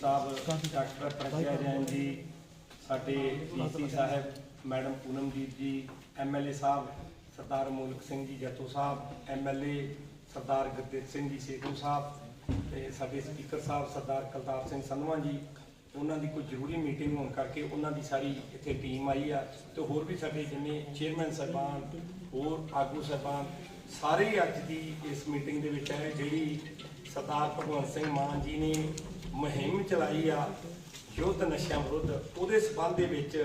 ਸਾਹਿਬ, doctor Pragya Jain ਜੀ, ਸਾਡੇ DC ਸਾਹਿਬ, madam ਪੂਨਮਜੀਤ ਜੀ, ਐਮਐਲਏ ਸਾਹਿਬ, ਸਰਦਾਰ ਮੂਲਕ ਸਿੰਘ ਜੀ ਜੱਤੋ ਸਾਹਿਬ, ਐਮਐਲਏ ਸਰਦਾਰ ਗੁਰਦੇਵ ਸਿੰਘ ਜੀ ਸੇਖੂ ਸਾਹਿਬ ਤੇ ਸਾਡੇ ਸਪੀਕਰ ਸਾਹਿਬ ਸਰਦਾਰ ਕਲਤਾਰ ਸਿੰਘ ਸੰਧਵਾ ਜੀ, ਉਹਨਾਂ ਦੀ ਕੋਈ ਜ਼ਰੂਰੀ ਮੀਟਿੰਗ ਹੋਣ ਕਰਕੇ ਉਹਨਾਂ ਦੀ ਸਾਰੀ ਇੱਥੇ ਟੀਮ ਆਈ ਆ ਤੇ ਹੋਰ ਵੀ ਸਾਡੇ ਜਿੰਨੇ ਚੇਅਰਮੈਨ ਸਾਹਿਬਾਨ, ਹੋਰ ਆਗੂ ਸਾਹਿਬਾਨ, ਸਾਰੇ ਅੱਜ ਦੀ ਇਸ ਮੀਟਿੰਗ ਦੇ ਵਿੱਚ ਹੈ ਜਿਹੜੀ ਸਰਦਾਰ ਭਗਵੰਤ ਸਿੰਘ ਮਾਨ ਜੀ ਨੇ ਮੁਹਿੰਮ ਚਲਾਈ ਆ, ਯੁੱਧ ਨਸ਼ਿਆਂ ਵਿਰੁੱਧ। ਉਹਦੇ ਸਬੰਧ ਦੇ ਵਿੱਚ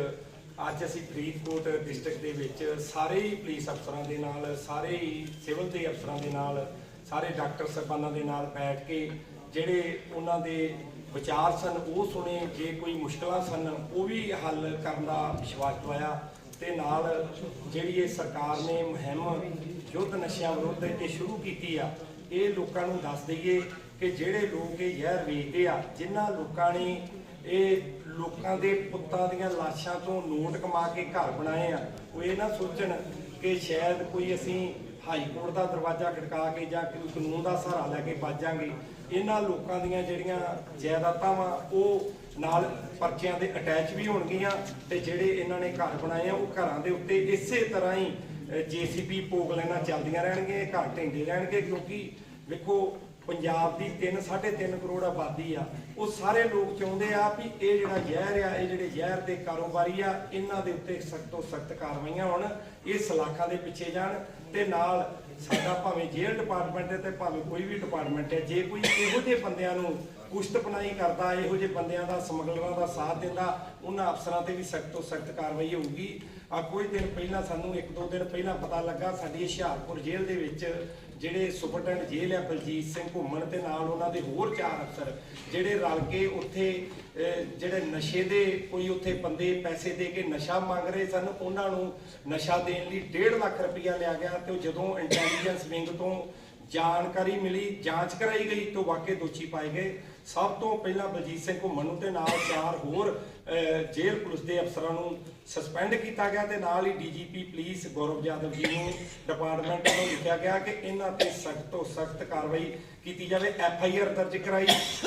ਅੱਜ ਅਸੀਂ ਫਰੀਦਕੋਟ ਡਿਸਟ੍ਰਿਕਟ ਦੇ ਵਿੱਚ ਸਾਰੇ ਹੀ ਪੁਲਿਸ ਅਫਸਰਾਂ ਦੇ ਨਾਲ, ਸਾਰੇ ਹੀ ਸਿਵਲ ਦੇ ਅਫਸਰਾਂ ਦੇ ਨਾਲ, ਸਾਰੇ ਡਾਕਟਰ ਸਾਹਿਬਾਨਾਂ ਦੇ ਨਾਲ ਬੈਠ ਕੇ ਜਿਹੜੇ ਉਹਨਾਂ ਦੇ ਵਿਚਾਰ ਸਨ, ਉਹ ਸੁਣੇ। ਜੇ ਕੋਈ ਮੁਸ਼ਕਲਾਂ ਸਨ, ਉਹ ਵੀ ਹੱਲ ਕਰਨ ਦਾ ਵਿਸ਼ਵਾਸ ਦਵਾਇਆ। ਤੇ ਨਾਲ ਜਿਹੜੀ ਇਹ ਸਰਕਾਰ ਨੇ ਮੁਹਿੰਮ ਯੁੱਧ ਨਸ਼ਿਆਂ ਵਿਰੁੱਧ ਇਹ ਸ਼ੁਰੂ ਕੀਤੀ ਆ ਇਹ ਲੋਕਾਂ ਨੂੰ ਦੱਸ ਦਈਏ ਕਿ ਜਿਹੜੇ ਲੋਕ ਇਹ ਜ਼ਹਿਰ ਵੇਚਦੇ ਆ, ਜਿਨ੍ਹਾਂ ਲੋਕਾਂ ਨੇ ਇਹ ਲੋਕਾਂ ਦੇ ਪੁੱਤਾਂ ਦੀਆਂ ਲਾਸ਼ਾਂ ਤੋਂ ਨੋਟ ਕਮਾ ਕੇ ਘਰ ਬਣਾਏ ਆ, ਉਹ ਇਹ ਨਾ ਸੋਚਣ ਕਿ ਸ਼ਾਇਦ ਕੋਈ ਅਸੀਂ ਹਾਈ ਕੋਰਟ ਦਾ ਦਰਵਾਜ਼ਾ ਖੜਕਾ ਕੇ ਜਾਂ ਕੋਈ ਕਾਨੂੰਨ ਦਾ ਸਹਾਰਾ ਲੈ ਕੇ ਬਾਜਾਂਗੇ ਇਹਨਾਂ ਲੋਕਾਂ ਦੀਆਂ ਜਿਹੜੀਆਂ ਜਾਇਦਾਦਾਂ ਵਾ, ਉਹ ਨਾਲ ਪਰਚਿਆਂ ਦੇ ਅਟੈਚ ਵੀ ਹੋਣਗੀਆਂ ਤੇ ਜਿਹੜੇ ਇਹਨਾਂ ਨੇ ਘਰ ਬਣਾਏ ਆ, ਉਹ ਘਰਾਂ ਦੇ ਉੱਤੇ ਇਸੇ ਤਰ੍ਹਾਂ ਹੀ ਜੀਸੀਬੀ ਪੋਗ ਲੈਣਾ ਚੱਲਦੀਆਂ ਰਹਿਣਗੀਆਂ ਘਰ ਢਿੰਦੇ ਰਹਿਣਗੇ ਕਿਉਂਕਿ ਵੇਖੋ, ਪੰਜਾਬ ਦੀ 3 3.5 ਕਰੋੜ ਆਬਾਦੀ ਆ। ਉਹ ਸਾਰੇ ਲੋਕ ਚਾਹੁੰਦੇ ਆ ਵੀ ਇਹ ਜਿਹੜਾ ਜ਼ਹਿਰ ਆ, ਇਹ ਜਿਹੜੇ ਜ਼ਹਿਰ ਦੇ ਕਾਰੋਬਾਰੀ ਆ, ਇਹਨਾਂ ਦੇ ਉੱਤੇ ਸਖਤ ਤੋਂ ਸਖਤ ਕਾਰਵਾਈਆਂ ਹੋਣ, ਇਹ ਸਲਾਖਾਂ ਦੇ ਪਿੱਛੇ ਜਾਣ ਤੇ ਨਾਲ ਸਾਡਾ ਭਾਵੇਂ ਜੇਲ੍ਹ ਡਿਪਾਰਟਮੈਂਟ ਹੈ ਤੇ ਭਾਵੇਂ ਕੋਈ ਵੀ ਡਿਪਾਰਟਮੈਂਟ ਹੈ, ਜੇ ਕੋਈ ਇਹੋ ਜਿਹੇ ਬੰਦਿਆਂ ਨੂੰ ਕੁਸ਼ਤ ਕਰਦਾ, ਇਹੋ ਜਿਹੇ ਬੰਦਿਆਂ ਦਾ, ਸਮਗਲਰਾਂ ਦਾ ਸਾਥ ਦਿੰਦਾ, ਉਹਨਾਂ ਅਫਸਰਾਂ ਤੇ ਵੀ ਸਖਤ ਤੋਂ ਸਖਤ ਕਾਰਵਾਈ ਹੋਊਗੀ। ਆ ਕੁਝ ਦਿਨ ਪਹਿਲਾਂ ਸਾਨੂੰ, ਇੱਕ ਦੋ ਦਿਨ ਪਹਿਲਾਂ ਪਤਾ ਲੱਗਾ, ਸਾਡੀ ਹੁਸ਼ਿਆਰਪੁਰ ਜੇਲ੍ਹ ਦੇ ਵਿੱਚ ਜਿਹੜੇ ਸੁਪਰਡੈਂਟ ਜੇਲ੍ਹ ਹੈ ਬਲਜੀਤ ਸਿੰਘ ਘੁੰਮਣ ਤੇ ਨਾਲ ਉਹਨਾਂ ਦੇ ਹੋਰ ਚਾਰ ਅਫਸਰ, ਜਿਹੜੇ ਰਲ ਕੇ ਉੱਥੇ ਜਿਹੜੇ ਨਸ਼ੇ ਦੇ ਕੋਈ ਉੱਥੇ ਬੰਦੇ ਪੈਸੇ ਦੇ ਕੇ ਨਸ਼ਾ ਮੰਗ ਰਹੇ ਸਨ, ਉਹਨਾਂ ਨੂੰ ਨਸ਼ਾ ਦੇਣ ਲਈ 1.5 ਲੱਖ ਰੁਪਇਆ ਲਿਆ ਗਿਆ ਤੇ ਉਹ ਜਦੋਂ ਇੰਟੈਲੀਜੈਂਸ ਵਿੰਗ ਤੋਂ ਜਾਣਕਾਰੀ ਮਿਲੀ, ਜਾਂਚ ਕਰਾਈ ਗਈ ਤਾਂ ਵਾਕਈ ਦੋਸ਼ੀ ਪਾਏ ਗਏ। ਸਭ ਤੋਂ ਪਹਿਲਾਂ ਬਲਜੀਤ ਸਿੰਘ ਘੁੰਮਣ ਨੂੰ ਤੇ ਨਾਲ ਚਾਰ ਹੋਰ ਜੇਲ੍ਹ ਪੁਲਿਸ ਦੇ ਅਫਸਰਾਂ ਨੂੰ ਸਸਪੈਂਡ ਕੀਤਾ ਗਿਆ ਤੇ ਨਾਲ ਹੀ ਡੀਜੀਪੀ, ਪੁਲਿਸ, ਗੌਰਵ ਯਾਦਵ ਜੀ ਨੂੰ ਡਿਪਾਰਟਮੈਂਟ ਵੱਲੋਂ ਲਿਖਿਆ ਗਿਆ ਕਿ ਇਹਨਾਂ ਤੇ ਸਖਤ ਤੋਂ ਸਖਤ ਕਾਰਵਾਈ ਕੀਤੀ ਜਾਵੇ, ਐਫ ਆਈ ਆਰ ਦਰਜ ਕਰਾਈ।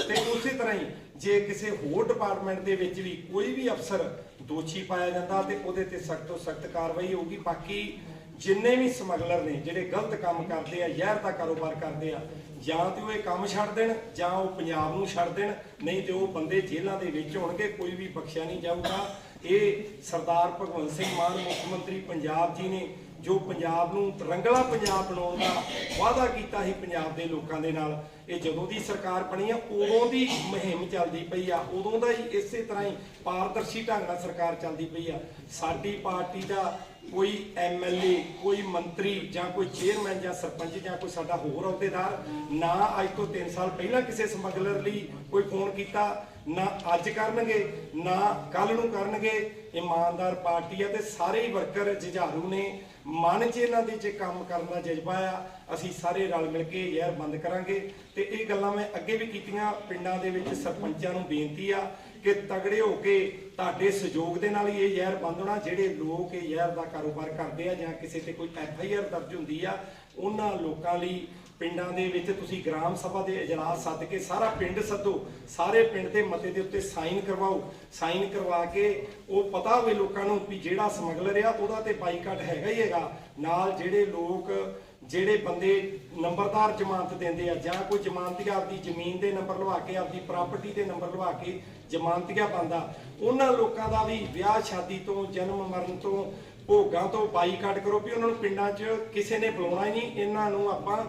ਤੇ ਉਸੇ ਤਰ੍ਹਾਂ ਹੀ ਜੇ ਕਿਸੇ ਹੋਰ ਡਿਪਾਰਟਮੈਂਟ ਦੇ ਵਿੱਚ ਵੀ ਕੋਈ ਵੀ ਅਫਸਰ ਦੋਸ਼ੀ ਪਾਇਆ ਜਾਂਦਾ ਤੇ ਉਹਦੇ ਤੇ ਸਖਤ ਤੋਂ ਸਖਤ ਕਾਰਵਾਈ ਹੋਊਗੀ। ਬਾਕੀ ਜਿੰਨੇ ਵੀ ਸਮਗਲਰ ਨੇ, ਜਿਹੜੇ ਗਲਤ ਕੰਮ ਕਰਦੇ ਆ, ਜ਼ਹਿਰ ਦਾ ਕਾਰੋਬਾਰ ਕਰਦੇ ਆ, ਜਾਂ ਤੇ ਉਹ ਇਹ ਕੰਮ ਛੱਡ ਦੇਣ, ਜਾਂ ਉਹ ਪੰਜਾਬ ਨੂੰ ਛੱਡ ਦੇਣ, ਨਹੀਂ ਤੇ ਉਹ ਬੰਦੇ ਜੇਲ੍ਹਾਂ ਦੇ ਵਿੱਚ ਹੋਣਗੇ, ਕੋਈ ਵੀ ਬਖਸ਼ਿਆ ਨਹੀਂ ਜਾਊਗਾ। ਇਹ ਸਰਦਾਰ ਭਗਵੰਤ ਸਿੰਘ ਮਾਨ, ਮੁੱਖ ਮੰਤਰੀ ਪੰਜਾਬ ਜੀ ਨੇ, ਜੋ ਪੰਜਾਬ ਨੂੰ ਰੰਗਲਾ ਪੰਜਾਬ ਬਣਾਉਣ ਦਾ ਵਾਅਦਾ ਕੀਤਾ ਸੀ ਪੰਜਾਬ ਦੇ ਲੋਕਾਂ ਦੇ ਨਾਲ ਇਹ ਜਦੋਂ ਦੀ ਸਰਕਾਰ ਬਣੀ ਆ, ਉਦੋਂ ਦੀ ਮੁਹਿੰਮ ਚੱਲਦੀ ਪਈ ਆ। ਉਦੋਂ ਦਾ ਹੀ ਇਸੇ ਤਰ੍ਹਾਂ ਹੀ ਪਾਰਦਰਸ਼ੀ ਢੰਗ ਨਾਲ ਸਰਕਾਰ ਚੱਲਦੀ ਪਈ ਆ। ਸਾਡੀ ਪਾਰਟੀ ਦਾ ਕੋਈ ਐਮਐਲਏ ਕੋਈ ਮੰਤਰੀ ਜਾਂ ਕੋਈ ਚੇਅਰਮੈਨ ਜਾਂ ਸਰਪੰਚ ਜਾਂ ਕੋਈ ਸਾਡਾ ਹੋਰ ਅਹੁਦੇਦਾਰ ਨਾ ਅੱਜ ਤੋਂ 3 ਸਾਲ ਪਹਿਲਾਂ ਕਿਸੇ ਸਮਗਲਰ ਲਈ ਕੋਈ ਫੋਨ ਕੀਤਾ, ਨਾ ਅੱਜ ਕਰਨਗੇ, ਨਾ ਕੱਲ ਨੂੰ ਕਰਨਗੇ। ਇਮਾਨਦਾਰ ਪਾਰਟੀ ਆ ਤੇ ਸਾਰੇ ਹੀ ਵਰਕਰ ਜੁਝਾਰੂ ਨੇ। ਮਨ 'ਚ ਇਹਨਾਂ ਦੇ 'ਚ ਕੰਮ ਕਰਨ ਦਾ ਜਜ਼ਬਾ ਆ। ਅਸੀਂ ਸਾਰੇ ਰਲ ਮਿਲ ਕੇ ਯਾਰ ਬੰਦ ਕਰਾਂਗੇ ਤੇ ਇਹ ਗੱਲਾਂ ਮੈਂ ਅੱਗੇ ਵੀ ਕੀਤੀਆਂ। ਪਿੰਡਾਂ ਦੇ ਵਿੱਚ ਸਰਪੰਚਾਂ ਨੂੰ ਬੇਨਤੀ ਆ ਕਿ ਤਗੜੇ ਹੋ ਕੇ ਤੁਹਾਡੇ ਸਹਿਯੋਗ ਦੇ ਨਾਲ ਹੀ ਇਹ ਜ਼ਹਿਰ ਬੰਦ ਹੋਣਾ। ਜਿਹੜੇ ਲੋਕ ਇਹ ਜ਼ਹਿਰ ਦਾ ਕਾਰੋਬਾਰ ਕਰਦੇ ਆ ਜਾਂ ਕਿਸੇ ਤੇ ਕੋਈ ਐਫ ਆਈ ਆਰ ਦਰਜ ਹੁੰਦੀ ਆ, ਉਹਨਾਂ ਲੋਕਾਂ ਲਈ ਪਿੰਡਾਂ ਦੇ ਵਿੱਚ ਤੁਸੀਂ ਗ੍ਰਾਮ ਸਭਾ ਦੇ ਇਜਲਾਸ ਸੱਦ ਕੇ ਸਾਰਾ ਪਿੰਡ ਸੱਦੋ, ਸਾਰੇ ਪਿੰਡ ਦੇ ਮਤੇ ਦੇ ਉੱਤੇ ਸਾਈਨ ਕਰਵਾਓ। ਸਾਈਨ ਕਰਵਾ ਕੇ ਉਹ ਪਤਾ ਹੋਵੇ ਲੋਕਾਂ ਨੂੰ ਵੀ ਜਿਹੜਾ ਸਮਗਲਰ ਆ, ਉਹਦਾ ਤੇ ਬਾਈਕਾਟ ਹੈਗਾ ਹੀ ਹੈਗਾ। ਨਾਲ ਜਿਹੜੇ ਲੋਕ ਜਿਹੜੇ ਬੰਦੇ ਨੰਬਰਦਾਰ ਜ਼ਮਾਨਤ ਦਿੰਦੇ ਆ ਜਾਂ ਕੋਈ ਜ਼ਮਾਨਤੀਆ ਆਪਦੀ ਜ਼ਮੀਨ ਦੇ ਨੰਬਰ ਲਵਾ ਕੇ, ਆਪਦੀ ਪ੍ਰਾਪਰਟੀ ਦੇ ਨੰਬਰ ਲਵਾ ਕੇ ਜ਼ਮਾਨਤੀਆ ਬੰਦਾ ਉਹਨਾਂ ਲੋਕਾਂ ਦਾ ਵੀ ਵਿਆਹ ਸ਼ਾਦੀ ਤੋਂ, ਜਨਮ ਮਰਨ ਤੋਂ, ਭੋਗਾਂ ਤੋਂ ਬਾਈਕਾਟ ਕਰੋ ਵੀ ਉਹਨਾਂ ਨੂੰ ਪਿੰਡਾਂ 'ਚ ਕਿਸੇ ਨੇ ਬੁਲਾਉਣਾ ਹੀ ਨਹੀਂ, ਇਹਨਾਂ ਨੂੰ ਆਪਾਂ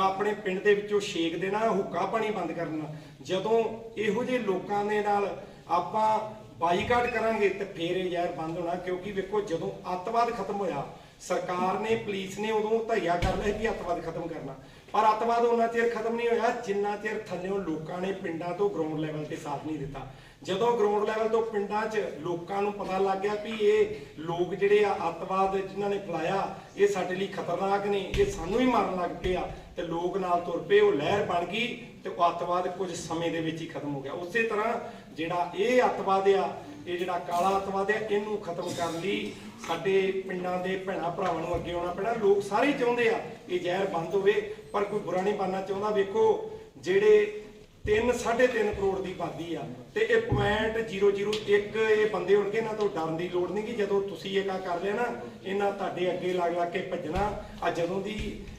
ਆਪਣੇ ਪਿੰਡ ਦੇ ਵਿੱਚੋਂ ਛੇਕ ਦੇਣਾ, ਹੁੱਕਾ ਪਾਣੀ ਬੰਦ ਕਰਨਾ। ਜਦੋਂ ਇਹੋ ਜਿਹੇ ਲੋਕਾਂ ਦੇ ਨਾਲ ਆਪਾਂ ਬਾਈਕਾਟ ਕਰਾਂਗੇ ਤੇ ਫੇਰ ਇਹ ਜ਼ਹਿਰ ਬੰਦ ਹੋਣਾ, ਕਿਉਂਕਿ ਵੇਖੋ ਜਦੋਂ ਅੱਤਵਾਦ ਖਤਮ ਹੋਇਆ ਸਰਕਾਰ ਨੇ ਪੁਲਿਸ ਨੇ ਉਦੋਂ ਧਈਆ ਕਰ ਲਿਆ ਕਿ ਅੱਤਵਾਦ ਖਤਮ ਕਰਨਾ। ਪਰ ਅੱਤਵਾਦ ਉਹਨਾਂ ਚਿਰ ਖਤਮ ਨਹੀਂ ਹੋਇਆ, ਜਿੰਨਾ ਚਿਰ ਥੱਲੇੋਂ ਲੋਕਾਂ ਨੇ ਪਿੰਡਾਂ ਤੋਂ ਗਰਾਊਂਡ ਲੈਵਲ ਤੇ ਸਾਥ ਨਹੀਂ ਦਿੱਤਾ। ਜਦੋਂ ਗਰਾਊਂਡ ਲੈਵਲ ਤੋਂ ਪਿੰਡਾਂ 'ਚ ਲੋਕਾਂ ਨੂੰ ਪਤਾ ਲੱਗ ਗਿਆ ਵੀ ਇਹ ਲੋਕ ਜਿਹੜੇ ਆ ਅੱਤਵਾਦ ਜਿਨ੍ਹਾਂ ਨੇ ਫਲਾਇਆ, ਇਹ ਸਾਡੇ ਲਈ ਖਤਰਨਾਕ ਨੇ, ਇਹ ਸਾਨੂੰ ਹੀ ਮਾਰਨ ਲੱਗ ਪਏ ਆ, ਤੇ ਲੋਕ ਨਾਲ ਤੁਰ ਪਏ, ਉਹ ਲਹਿਰ ਬਣ ਗਈ ਤੇ ਉਹ ਅੱਤਵਾਦ ਕੁਝ ਸਮੇਂ ਦੇ ਵਿੱਚ ਹੀ ਖਤਮ ਹੋ ਗਿਆ। ਉਸੇ ਤਰ੍ਹਾਂ ਜਿਹੜਾ ਇਹ ਅੱਤਵਾਦ ਆ ਇਹ ਜਿਹੜਾ ਕਾਲਾ ਅੱਤਵਾਦ ਆ ਇਹਨੂੰ ਖਤਮ ਕਰਨ ਲਈ ਸਾਡੇ ਪਿੰਡਾਂ ਦੇ ਭੈਣਾ ਭਰਾਵਾਂ ਨੂੰ ਅੱਗੇ ਆਉਣਾ ਪੈਣਾ। ਲੋਕ ਸਾਰੇ ਚਾਹੁੰਦੇ ਆ ਇਹ ਜ਼ਹਿਰ ਬੰਦ ਹੋਵੇ, ਪਰ ਕੋਈ ਬੁਰਾ ਨਹੀਂ ਬਣਨਾ ਚਾਹੁੰਦਾ। ਵੇਖੋ, ਜਿਹੜੇ 3 3.5 ਕਰੋੜ ਦੀ ਆਬਾਦੀ ਆ ਤੇ ਇਹ ਪੁਆਇੰਟ 001 ਇਹ ਬੰਦੇ ਹੋਣਗੇ, ਇਹਨਾਂ ਤੋਂ ਡਰਨ ਦੀ ਲੋੜ ਨਹੀਂ ਕਿ ਜਦੋਂ ਤੁਸੀਂ ਇਹ ਕੰਮ ਕਰ ਲਿਆ ਨਾ, ਇਹਨਾਂ ਤੁਹਾਡੇ ਅੱਗੇ ਲੱਗ ਲੱਗ ਕੇ ਭੱਜਣਾ। ਆ ਜਦੋਂ ਦੀ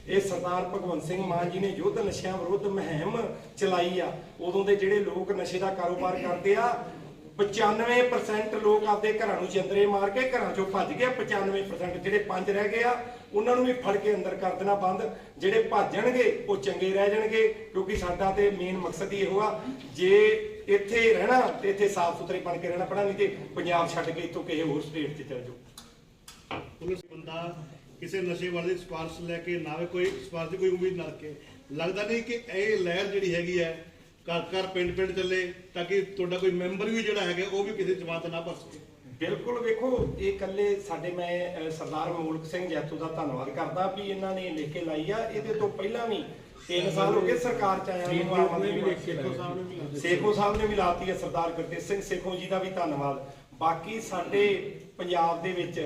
ਇਹ ਸਰਦਾਰ ਭਗਵੰਤ ਸਿੰਘ ਮਾਨ ਜੀ ਨੇ ਯੁੱਧ ਨਸ਼ਿਆਂ ਵਿਰੁੱਧ ਮੁਹਿੰਮ ਚਲਾਈ ਆ, ਉਦੋਂ ਦੇ ਜਿਹੜੇ ਲੋਕ ਨਸ਼ੇ ਦਾ ਕਾਰੋਬਾਰ ਕਰਦੇ ਆ 95% ਲੋਕ ਆਪਦੇ ਘਰਾਂ ਨੂੰ ਚੰਦਰੇ ਮਾਰ ਕੇ ਘਰਾਂ ਚੋਂ ਭੱਜ ਗਏ। 95% ਜਿਹੜੇ ਪੰਜ ਰਹਿ ਗਏ ਆ, ਉਹਨਾਂ ਨੂੰ ਵੀ ਫੜ ਕੇ ਅੰਦਰ ਕਰ ਦੇਣਾ ਬੰਦ। ਜਿਹੜੇ ਭੱਜਣਗੇ, ਉਹ ਚੰਗੇ ਰਹਿ ਜਾਣਗੇ, ਕਿਉਂਕਿ ਸਾਡਾ ਤੇ ਮੇਨ ਮਕਸਦ ਹੀ ਇਹੋ ਆ। ਜੇ ਇੱਥੇ ਰਹਿਣਾ, ਤੇ ਇੱਥੇ ਸਾਫ਼ ਸੁਥਰੇ ਬਣ ਕੇ ਰਹਿਣਾ ਪੈਣਾ ਨਹੀਂ ਤੇ ਪੰਜਾਬ ਛੱਡ ਕੇ ਇੱਥੋਂ ਕਿਸੇ ਹੋਰ ਸਟੇਟ 'ਚ ਚਲ ਜਾਓ। ਪੁਲਿਸ ਬੰਦਾ ਕਿਸੇ ਨਸ਼ੇ ਵਾਲੇ ਦੀ ਲੈ ਕੇ ਨਾ ਕੋਈ ਸਿਫਾਰਿਸ਼ ਦੀ ਕੋਈ ਉਮੀਦ ਨਾ ਰੱਖੇ। ਲੱਗਦਾ ਨਹੀਂ ਕਿ ਇਹ ਲਹਿਰ ਜਿਹੜੀ ਹੈਗੀ ਹੈ ਘਰ ਘਰ ਪਿੰਡ ਪਿੰਡ ਚੱਲੇ ਤਾਂ ਕਿ ਤੁਹਾਡਾ ਕੋਈ ਮੈਂਬਰ ਵੀ ਜਿਹੜਾ ਹੈਗਾ ਉਹ ਵੀ ਕਿਸੇ ਜਮਾਤ ਨਾ ਭਰ ਸਕੇ। ਬਿਲਕੁਲ ਵੇਖੋ ਇਹ ਇਕੱਲੇ ਸਾਡੇ ਮੈਂ ਸਰਦਾਰ ਮੂਲਕ ਸਿੰਘ ਜੈਤੂ ਦਾ ਧੰਨਵਾਦ ਕਰਦਾ ਵੀ ਇਹਨਾਂ ਨੇ ਲਿਖ ਕੇ ਲਾਈ ਆ। ਇਹਦੇ ਤੋਂ ਪਹਿਲਾਂ ਵੀ 3 ਸਾਲ ਹੋ ਗਏ ਸਰਕਾਰ ਚ ਆਇਆ ਨੂੰ ਆਮ ਆਦਮੀ ਪਾਰਟੀ ਸੇਖੋ ਸਾਹਿਬ ਨੇ ਵੀ ਲਾਤੀ। ਹੈ ਸਰਦਾਰ ਗੁਰਤੇਜ ਸਿੰਘ ਸੇਖੋ ਜੀ ਦਾ ਵੀ ਧੰਨਵਾਦ। ਬਾਕੀ ਸਾਡੇ ਪੰਜਾਬ ਦੇ ਵਿੱਚ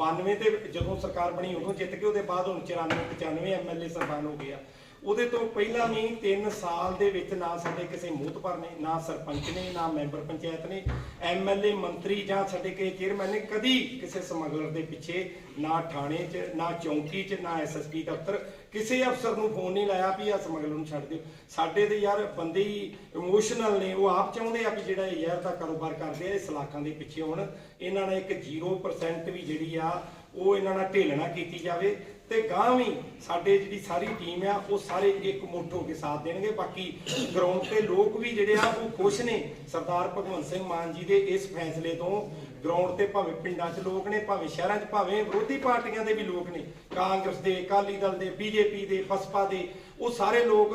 92 ਤੇ ਜਦੋਂ ਸਰਕਾਰ ਬਣੀ ਉਦੋਂ ਜਿੱਤ ਕੇ ਉਹਦੇ ਬਾਅਦ ਹੁਣ 94 95 ਐਮਐਲਏ ਸਰਪੰਚ ਹੋ ਗਏ ਆ। ਉਹਦੇ ਤੋਂ ਪਹਿਲਾਂ ਵੀ 3 ਸਾਲ ਦੇ ਵਿੱਚ ਨਾ ਸਾਡੇ ਕਿਸੇ ਮੂਤਪਰ ਨੇ, ਨਾ ਸਰਪੰਚ ਨੇ, ਨਾ ਮੈਂਬਰ ਪੰਚਾਇਤ ਨੇ, ਐਮਐਲਏ ਮੰਤਰੀ ਜਾਂ ਸਾਡੇ ਕਿਸੇ ਚੇਅਰਮੈਨ ਨੇ ਕਦੀ ਕਿਸੇ ਸਮਗਲਰ ਦੇ ਪਿੱਛੇ, ਨਾ ਥਾਣੇ 'ਚ, ਨਾ ਚੌਂਕੀ 'ਚ, ਨਾ ਐਸਐਸਪੀ ਦਫ਼ਤਰ ਕਿਸੇ ਅਫਸਰ ਨੂੰ ਫੋਨ ਨਹੀਂ ਲਾਇਆ ਵੀ ਆ ਸਮਗਲਰ ਨੂੰ ਛੱਡ ਦਿਓ। ਸਾਡੇ ਤੇ ਯਾਰ ਬੰਦੇ ਹੀ ਇਮੋਸ਼ਨਲ ਨੇ, ਉਹ ਆਪ ਚਾਹੁੰਦੇ ਆ ਵੀ ਜਿਹੜਾ ਇਹ ਯਾਰ ਦਾ ਕਾਰੋਬਾਰ ਕਰਦੇ ਆ ਇਸ ਇਲਾਕਾਂ ਦੇ ਪਿੱਛੇ ਹੁਣ। ਇਹਨਾਂ ਨੇ ਇੱਕ 0% ਵੀ ਜਿਹੜੀ ਆ, ਉਹ ਇਹਨਾਂ ਨਾਲ ਢੇਲਣਾ ਕੀਤੀ ਜਾਵੇ। ਤੇ ਗਾਂ ਵੀ ਸਾਡੇ ਜਿਹੜੀ ਸਾਰੀ ਟੀਮ ਆ, ਉਹ ਸਾਰੇ ਇੱਕ ਮੁੱਠ ਹੋ ਕੇ ਸਾਥ ਦੇਣਗੇ। ਬਾਕੀ ਗਰਾਊਂਡ ਤੇ ਲੋਕ ਵੀ ਜਿਹੜੇ ਆ, ਉਹ ਖੁਸ਼ ਨੇ। ਸਰਦਾਰ ਭਗਵੰਤ ਸਿੰਘ ਮਾਨ ਜੀ ਦੇ ਇਸ ਫੈਸਲੇ ਤੋਂ। ਗਰਾਊਂਡ ਤੇ ਭਾਵੇਂ ਪਿੰਡਾਂ 'ਚ ਲੋਕ ਨੇ, ਭਾਵੇਂ ਸ਼ਹਿਰਾਂ 'ਚ, ਭਾਵੇਂ ਵਿਰੋਧੀ ਪਾਰਟੀਆਂ ਦੇ ਵੀ ਲੋਕ ਨੇ। ਕਾਂਗਰਸ ਦੇ, ਅਕਾਲੀ ਦਲ ਦੇ, ਬੀਜੇਪੀ ਦੇ, ਬਸਪਾ ਦੇ, ਉਹ ਸਾਰੇ ਲੋਕ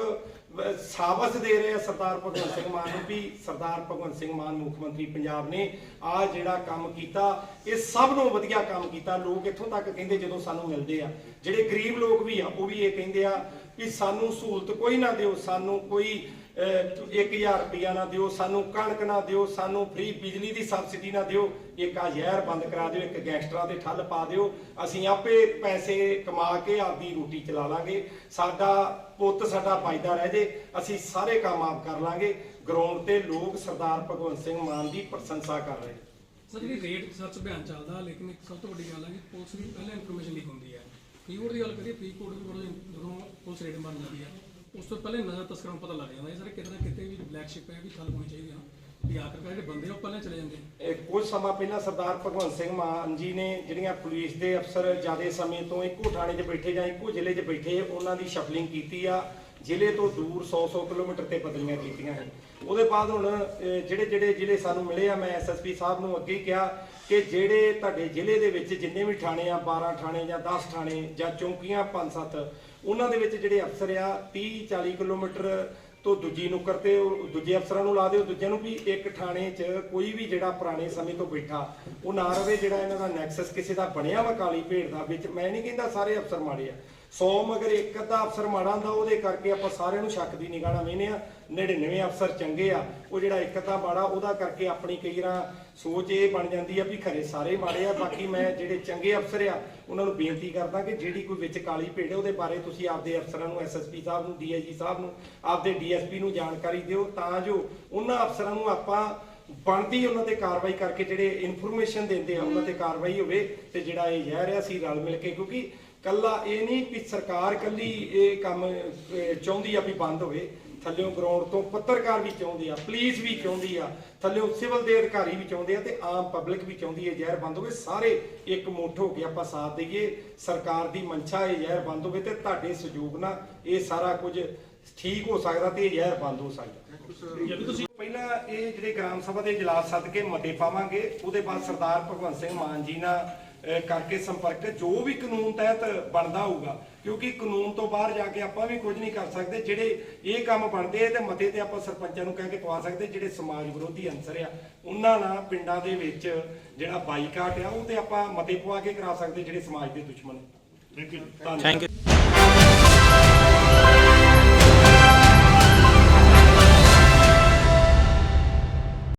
ਸਾਬਤ ਦੇ ਰਹੇ ਆ ਸਰਦਾਰ ਭਗਵੰਤ ਸਿੰਘ ਮਾਨ ਨੂੰ ਵੀ, ਸਰਦਾਰ ਭਗਵੰਤ ਸਿੰਘ ਮਾਨ, ਮੁੱਖ ਮੰਤਰੀ ਪੰਜਾਬ ਨੇ ਆ ਜਿਹੜਾ ਕੰਮ ਕੀਤਾ, ਇਹ ਸਭ ਨੂੰ ਵਧੀਆ ਕੰਮ ਕੀਤਾ। ਲੋਕ ਇੱਥੋਂ ਤੱਕ ਕਹਿੰਦੇ ਜਦੋਂ ਸਾਨੂੰ ਮਿਲਦੇ ਆ। ਜਿਹੜੇ ਗਰੀਬ ਲੋਕ ਵੀ ਆ, ਉਹ ਵੀ ਇਹ ਕਹਿੰਦੇ ਆ ਕਿ ਸਾਨੂੰ ਸਹੂਲਤ ਕੋਈ ਨਾ ਦਿਓ, ਸਾਨੂੰ ਕੋਈ 1000 ਰੁਪਇਆ ਨਾ ਦਿਓ, ਸਾਨੂੰ ਕਣਕ ਨਾ ਦਿਓ, ਸਾਨੂੰ ਫ੍ਰੀ ਬਿਜਲੀ ਦੀ ਸਬਸਿਡੀ ਨਾ ਦਿਓ, ਇੱਕ ਆ ਜ਼ਹਿਰ ਬੰਦ ਕਰਾ ਦਿਓ, ਇੱਕ ਗੈਂਗਸਟਰਾਂ ਦੇ ਠੱਲ ਪਾ ਦਿਓ, ਅਸੀਂ ਆਪੇ ਪੈਸੇ ਕਮਾ ਕੇ ਆਪਦੀ ਰੋਟੀ ਚਲਾ ਲਾਂਗੇ, ਸਾਡਾ ਪੁੱਤ ਸਾਡਾ ਫਾਇਦਾ ਰਹਿ ਜੇ, ਅਸੀਂ ਸਾਰੇ ਕੰਮ ਆਪ ਕਰ ਲਾਂਗੇ ਗਰਾਊਂਡ ਤੇ ਲੋਕ ਸਰਦਾਰ ਭਗਵੰਤ ਸਿੰਘ ਮਾਨ ਦੀ ਪ੍ਰਸ਼ੰਸਾ ਕਰ ਰਹੇ ਸਰ ਜਿਹੜੀ ਰੇਟ ਸਰਚ ਅਭਿਆਨ ਚੱਲਦਾ, ਲੇਕਿਨ ਇੱਕ ਸਭ ਤੋਂ ਵੱਡੀ ਗੱਲ ਹੈ ਕਿ ਪੁਲਿਸ ਦੀ ਪਹਿਲਾਂ ਇਨਫੋਰਮੇਸ਼ਨ ਲੀਕ ਹੁੰਦੀ ਹੈ। ਫਰੀਦਕੋਟ ਦੀ ਗੱਲ ਕਰੀਏ ਫਰੀਦਕੋਟ ਦੀ ਜਦੋਂ ਪੁਲਿਸ ਰੇਡ ਮਾਰਨ ਲੱਗੀ ਹੈ ਉਸ ਤੋਂ ਪਹਿਲੇ ਨਜ਼ਰ ਤਸਕਰਾਂ ਨੂੰ ਪਤਾ ਲੱਗ ਜਾਂਦਾ ਹੈ ਸਰ, ਕਿਤੇ ਨਾ ਕਿਤੇ ਵੀ ਬਲੈਕ ਸ਼ਿਪ ਹੈ, ਵੀ ਥਲ ਹੋਣੀ ਚਾਹੀਦੀ ਆ। ਵੀ ਆਖਰਕਾਰ ਜਿਹੜੇ ਬੰਦੇ ਆ ਉਹ ਪਹਿਲਾਂ ਚਲੇ ਜਾਂਦੇ ਆ। ਇਹ ਕੁਝ ਸਮਾਂ ਪਹਿਲਾਂ ਸਰਦਾਰ ਭਗਵੰਤ ਸਿੰਘ ਮਾਨ ਜੀ ਨੇ ਜਿਹੜੀਆਂ ਪੁਲਿਸ ਦੇ ਅਫਸਰ ਜਿਆਦੇ ਸਮੇਂ ਤੋਂ ਇੱਕੋ ਥਾਣੇ 'ਚ ਬੈਠੇ ਜਾਂ ਇੱਕੋ ਜ਼ਿਲ੍ਹੇ 'ਚ ਬੈਠੇ, ਉਹਨਾਂ ਦੀ ਸ਼ਫਲਿੰਗ ਕੀਤੀ ਆ। ਜ਼ਿਲ੍ਹੇ ਤੋਂ ਦੂਰ 100-100 ਕਿਲੋਮੀਟਰ ਤੇ ਬਦਲੀਆਂ ਕੀਤੀਆਂ ਹਨ ਉਹਦੇ ਬਾਅਦ ਹੁਣ ਜਿਹੜੇ ਜਿਹੜੇ ਜ਼ਿਲ੍ਹੇ ਸਾਨੂੰ ਮਿਲੇ ਆ, ਮੈਂ ਐਸਐਸਪੀ ਸਾਹਿਬ ਨੂੰ ਅੱਗੇ ਹੀ ਕਿਹਾ ਕਿ ਜਿਹੜੇ ਤੁਹਾਡੇ ਜ਼ਿਲ੍ਹੇ ਦੇ ਵਿੱਚ ਜਿੰਨੇ ਵੀ ਥਾਣੇ ਆ 12 ਥਾਣੇ ਜਾਂ 10 ਥਾਣੇ ਜਾਂ ਚੌਂਕੀਆਂ 5-7 ਉਹਨਾਂ ਦੇ ਵਿੱਚ ਜਿਹੜੇ ਅਫਸਰ ਆ 30-40 ਕਿਲੋਮੀਟਰ ਤੋਂ ਦੂਜੀ ਨੁੱਕਰ ਤੇ ਉਹ ਦੂਜੇ ਅਫਸਰਾਂ ਨੂੰ ਲਾ ਦਿਓ, ਦੂਜਿਆਂ ਨੂੰ ਵੀ ਇੱਕ ਥਾਣੇ 'ਚ ਕੋਈ ਵੀ ਜਿਹੜਾ ਪੁਰਾਣੇ ਸਮੇਂ ਤੋਂ ਬੈਠਾ, ਉਹ ਨਾ ਰਵੇ ਜਿਹੜਾ ਇਹਨਾਂ ਦਾ ਨੈਕਸਸ ਕਿਸੇ ਦਾ ਬਣਿਆ ਵਾ ਕਾਲੀ ਭੇਡ ਦਾ ਵਿੱਚ। ਮੈਂ ਨਹੀਂ ਕਹਿੰਦਾ ਸਾਰੇ ਅਫਸਰ ਮਾੜੇ ਆ। ਸੋਮ ਮਗਰ ਇੱਕ ਅੱਧਾ ਅਫਸਰ ਮਾੜਾ ਹੁੰਦਾ, ਉਹਦੇ ਕਰਕੇ ਆਪਾਂ ਸਾਰਿਆਂ ਨੂੰ ਸ਼ੱਕ ਦੀ ਨਿਗਾਹ ਨਾਲ ਵੇਖਦੇ ਆ 99 ਅਫਸਰ ਚੰਗੇ ਆ। ਉਹ ਜਿਹੜਾ ਇੱਕ ਅੱਧਾ ਮਾੜਾ, ਉਹਦਾ ਕਰਕੇ ਆਪਣੀ ਕਈ ਵਾਰ ਸੋਚ ਇਹ ਬਣ ਜਾਂਦੀ ਆ ਵੀ ਖਰੇ ਸਾਰੇ ਮਾੜੇ ਆ, ਬਾਕੀ ਮੈਂ ਜਿਹੜੇ ਚੰਗੇ ਅਫਸਰ ਆ, ਉਹਨਾਂ ਨੂੰ ਬੇਨਤੀ ਕਰਦਾ ਕਿ ਜਿਹੜੀ ਕੋਈ ਵਿੱਚ ਕਾਲੀ ਭੇਡ ਉਹਦੇ ਬਾਰੇ ਤੁਸੀਂ ਆਪਦੇ ਅਫਸਰਾਂ ਨੂੰ ਐਸਐਸਪੀ ਸਾਹਿਬ ਨੂੰ ਡੀਆਈਜੀ ਸਾਹਿਬ ਨੂੰ, ਆਪਦੇ ਡੀਐਸਪੀ ਨੂੰ ਜਾਣਕਾਰੀ ਦਿਓ, ਤਾਂ ਜੋ ਉਹਨਾਂ ਅਫਸਰਾਂ ਨੂੰ ਆਪਾਂ ਬਣਦੀ ਉਹਨਾਂ ਤੇ ਕਾਰਵਾਈ ਕਰਕੇ ਜਿਹੜੇ ਇਨਫੋਰਮੇਸ਼ਨ ਦਿੰਦੇ ਆ, ਉਹਨਾਂ ਤੇ ਕਾਰਵਾਈ ਹੋਵੇ ਤੇ ਜਿਹੜਾ ਇਹ ਜ਼ਹਿਰ ਆ ਸੀ ਰਲ ਮਿਲ ਕੇ, ਕਿਉਂਕਿ ਕੱਲਾ ਇਹ ਨਹੀਂ ਕਿ ਸਰਕਾਰ ਕੱਲੀ ਇਹ ਕੰਮ ਚਾਹੁੰਦੀ ਆ ਵੀ ਬੰਦ ਹੋਵੇ, ਥੱਲਿਓਂ ਗਰਾਊਂਡ ਤੋਂ ਪੱਤਰਕਾਰ ਵੀ ਚਾਹੁੰਦੇ ਆ ਪੁਲਿਸ ਵੀ ਚਾਹੁੰਦੀ ਆ, ਥੱਲਿਓਂ ਸਿਵਲ ਦੇ ਅਧਿਕਾਰੀ ਵੀ ਚਾਹੁੰਦੇ ਆ ਤੇ ਆਮ ਪਬਲਿਕ ਵੀ ਚਾਹੁੰਦੀ ਹੈ ਜ਼ਹਿਰ ਬੰਦ ਹੋਵੇ, ਸਾਰੇ ਇੱਕ ਮੁੱਠ ਹੋ ਕੇ ਆਪਾਂ ਸਾਥ ਦਈਏ, ਸਰਕਾਰ ਦੀ ਮਨਸ਼ਾ ਇਹ ਜ਼ਹਿਰ ਬੰਦ ਹੋਵੇ ਤੇ ਤੁਹਾਡੇ ਸਹਿਯੋਗ ਨਾਲ ਇਹ ਸਾਰਾ ਕੁਝ ਠੀਕ ਹੋ ਸਕਦਾ ਤੇ ਇਹ ਜ਼ਹਿਰ ਬੰਦ ਹੋ ਸਕਦਾ। ਤੁਸੀਂ ਪਹਿਲਾਂ ਇਹ ਜਿਹੜੇ ਗ੍ਰਾਮ ਸਭਾ ਦੇ ਇਜਲਾਸ ਸੱਦ ਕੇ ਮਤੇ ਪਾਵਾਂਗੇ, ਉਹਦੇ ਬਾਅਦ ਸਰਦਾਰ ਭਗਵੰਤ ਸਿੰਘ ਮਾਨ ਜੀ ਨਾਲ ਕਰਕੇ ਸੰਪਰਕ ਜੋ ਵੀ ਕਾਨੂੰਨ ਤਹਿਤ ਬਣਦਾ ਹੋਊਗਾ ਕਿਉਂਕਿ ਕਾਨੂੰਨ ਤੋਂ ਬਾਹਰ ਜਾ ਕੇ ਆਪਾਂ ਵੀ ਕੁਝ ਨਹੀਂ ਕਰ ਸਕਦੇ ਜਿਹੜੇ ਇਹ ਕੰਮ ਬਣਦੇ ਆ ਤੇ ਮਤੇ ਤੇ ਆਪਾਂ ਸਰਪੰਚਾਂ ਨੂੰ ਕਹਿ ਕੇ ਪਵਾ ਸਕਦੇ ਜਿਹੜੇ ਸਮਾਜ ਵਿਰੋਧੀ ਅੰਸਰ ਆ ਉਹਨਾਂ ਨਾਲ ਪਿੰਡਾਂ ਦੇ ਵਿੱਚ ਜਿਹੜਾ ਬਾਈਕਾਟ ਆ ਉਹ ਤੇ ਆਪਾਂ ਮਤੇ ਪਵਾ ਕੇ ਕਰਾ ਸਕਦੇ ਜਿਹੜੇ ਸਮਾਜ ਦੇ ਦੁਸ਼ਮਣ ਥੈਂਕ ਯੂ ਧੰਨਵਾਦ।